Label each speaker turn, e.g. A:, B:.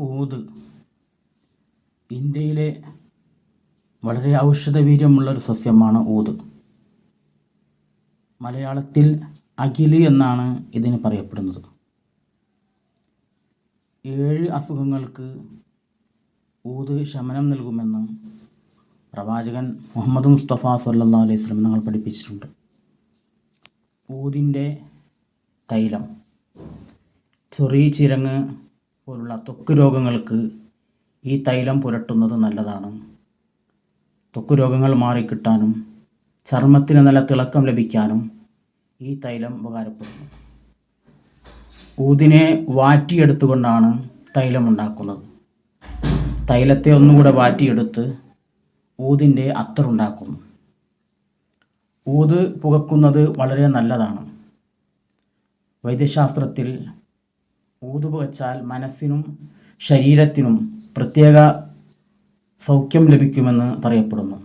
A: ഊത്. ഇന്ത്യയിലെ വളരെ ഔഷധവീര്യമുള്ളൊരു സസ്യമാണ് ഊത്. മലയാളത്തിൽ അകിൽ എന്നാണ് ഇതിന് പറയപ്പെടുന്നത്. ഏഴ് അസുഖങ്ങൾക്ക് ഊത് ശമനം നൽകുമെന്ന് പ്രവാചകൻ മുഹമ്മദ് മുസ്തഫ സല്ലാ അലൈഹി സ്വലം ഞങ്ങൾ പഠിപ്പിച്ചിട്ടുണ്ട്. ഊതിന്റെ തൈലം. ചെറിയ ചിരങ്ങ് പോലുള്ള ത്വക്ക് രോഗങ്ങൾക്ക് ഈ തൈലം പുരട്ടുന്നത് നല്ലതാണ്. ത്വക്ക് രോഗങ്ങൾ മാറിക്കിട്ടാനും ചർമ്മത്തിന് നല്ല തിളക്കം ലഭിക്കാനും ഈ തൈലം ഉപകാരപ്പെടുന്നു. ഊതിനെ വാറ്റിയെടുത്തുകൊണ്ടാണ് തൈലം ഉണ്ടാക്കുന്നത്. തൈലത്തെ ഒന്നുകൂടെ വാറ്റിയെടുത്ത് ഊതിന്റെ അത്തറുണ്ടാക്കുന്നു ഊത് പുകക്കുന്നത് വളരെ നല്ലതാണ്. വൈദ്യശാസ്ത്രത്തിൽ ഊത് പുകച്ചാൽ മനസ്സിനും ശരീരത്തിനും പ്രത്യേക സൗഖ്യം ലഭിക്കുമെന്ന് പറയപ്പെടുന്നു.